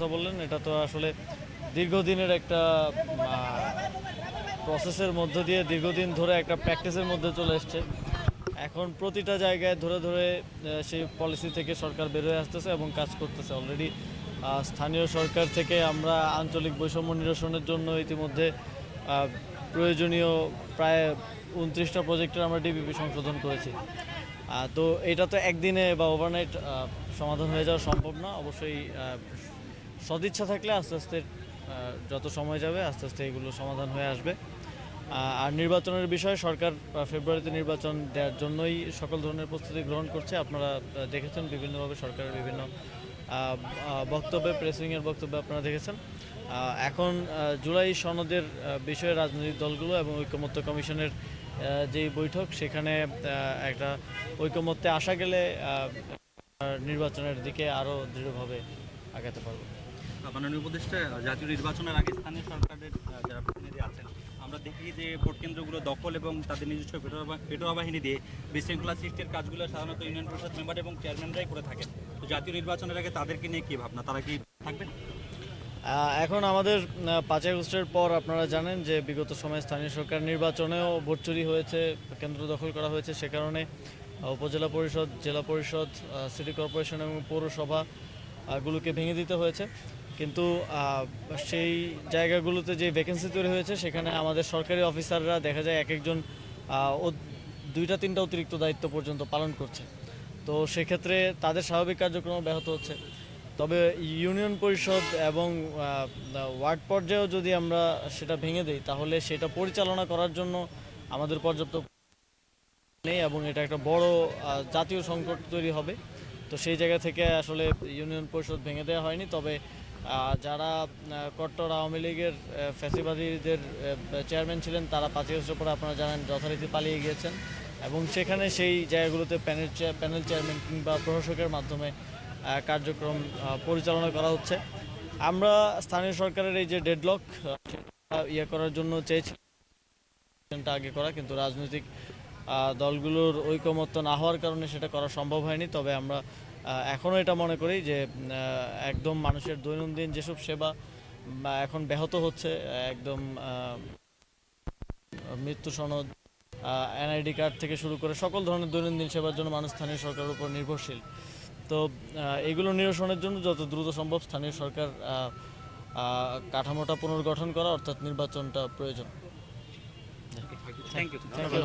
কথা বললেন, এটা তো আসলে দীর্ঘদিনের একটা প্রসেসের মধ্য দিয়ে দীর্ঘদিন ধরে একটা প্র্যাকটিসের মধ্যে চলে এসছে। এখন প্রতিটা জায়গায় ধরে ধরে সেই পলিসি থেকে সরকার বেরোয় আসতেছে এবং কাজ করতেছে। অলরেডি স্থানীয় সরকার থেকে আমরা আঞ্চলিক বৈষম্য নিরসনের জন্য ইতিমধ্যে প্রয়োজনীয় প্রায় উনত্রিশটা প্রজেক্টের আমরা ডিপিপি সংশোধন করেছি। তো এটা তো একদিনে বা ওভারনাইট সমাধান হয়ে যাওয়া সম্ভব না। অবশ্যই সদিচ্ছা থাকলে আস্তে আস্তে যত সময় যাবে আস্তে আস্তে এগুলো সমাধান হয়ে আসবে। আর নির্বাচনের বিষয়ে সরকার ফেব্রুয়ারিতে নির্বাচন দেওয়ার জন্যই সকল ধরনের প্রস্তুতি গ্রহণ করছে। আপনারা দেখেছেন বিভিন্নভাবে সরকারের বিভিন্ন বক্তব্যে প্রেসিংয়ের বক্তব্যে আপনারা দেখেছেন। এখন জুলাই সনদের বিষয়ে রাজনৈতিক দলগুলো এবং ঐকমত্য কমিশনের যেই বৈঠক, সেখানে একটা ঐকমত্যে আসা গেলে নির্বাচনের দিকে আরও দৃঢ়ভাবে আগাতে পারব। মাননীয় উপদেষ্টা, জাতীয় নির্বাচনের আগে স্থানীয় সরকারের যারা প্রতিনিধি আছেন, আমরা দেখি যে ভোট কেন্দ্রগুলো দখল এবং তাদের নিজস্ব পেটোয়া বাহিনী দিয়ে বিশৃঙ্খলা সৃষ্টির কাজগুলো সাধারণত ইউনিয়ন পরিষদ মেম্বার এবং চেয়ারম্যানরাই করে থাকেন। তো জাতীয় নির্বাচনের আগে তাদেরকে নিয়ে কি ভাবনা? তারা কি থাকবেন? এখন আমাদের পাঁচই আগস্টের পর আপনারা জানেন যে বিগত সময়ে স্থানীয় সরকার নির্বাচনেও ভোট চুরি হয়েছে, কেন্দ্র দখল করা হয়েছে সে কারণে। উপজেলা পরিষদ, জেলা পরিষদ সিটি কর্পোরেশন এবং পৌরসভা গুলোকে ভেঙে দিতে হয়েছে। কিন্তু সেই জায়গাগুলোতে যে ভ্যাকেন্সি তৈরি হয়েছে, সেখানে আমাদের সরকারি অফিসাররা দেখা যায় এক একজন দুইটা, তিনটা অতিরিক্ত দায়িত্ব পর্যন্ত পালন করছে। তো সেক্ষেত্রে তাদের স্বাভাবিক কার্যক্রম ব্যাহত হচ্ছে। তবে ইউনিয়ন পরিষদ এবং ওয়ার্ড পর্যায়েও যদি আমরা সেটা ভেঙে দিই, তাহলে সেটা পরিচালনা করার জন্য আমাদের পর্যাপ্ত নেই এবং এটা একটা বড় জাতীয় সংকট তৈরি হবে। তো সেই জায়গা থেকে আসলে ইউনিয়ন পরিষদ ভেঙে দেওয়া হয়নি। তবে যারা কট্টর আওয়ামী লীগের ফ্যাসিবাদীদের চেয়ারম্যান ছিলেন, তারা পাঁচই বছর পরে আপনারা জানেন যথারীতি পালিয়ে গিয়েছেন। এবং সেখানে সেই জায়গাগুলোতে প্যানেল প্যানেল চেয়ারম্যান কিংবা প্রশাসকের মাধ্যমে কার্যক্রম পরিচালনা করা হচ্ছে। আমরা স্থানীয় সরকারের এই যে ডেডলক ইয়ে করার জন্য চেয়েছি আগে করা, কিন্তু রাজনৈতিক দলগুলোর ঐকমত্য না হওয়ার কারণে সেটা করা সম্ভব হয়নি। তবে আমরা এখনও এটা মনে করি যে একদম মানুষের দৈনন্দিন যেসব সেবা এখন ব্যাহত হচ্ছে একদম আহ, মৃত্যু সনদ এনআইডি কার্ড থেকে শুরু করে সকল ধরনের দৈনন্দিন সেবার জন্য মানুষ স্থানীয় সরকারের উপর নির্ভরশীল। তো আহ, এগুলো নিরসনের জন্য যত দ্রুত সম্ভব স্থানীয় সরকার আহ, আহ, কাঠামোটা পুনর্গঠন করা অর্থাৎ নির্বাচনটা প্রয়োজন। Thank you.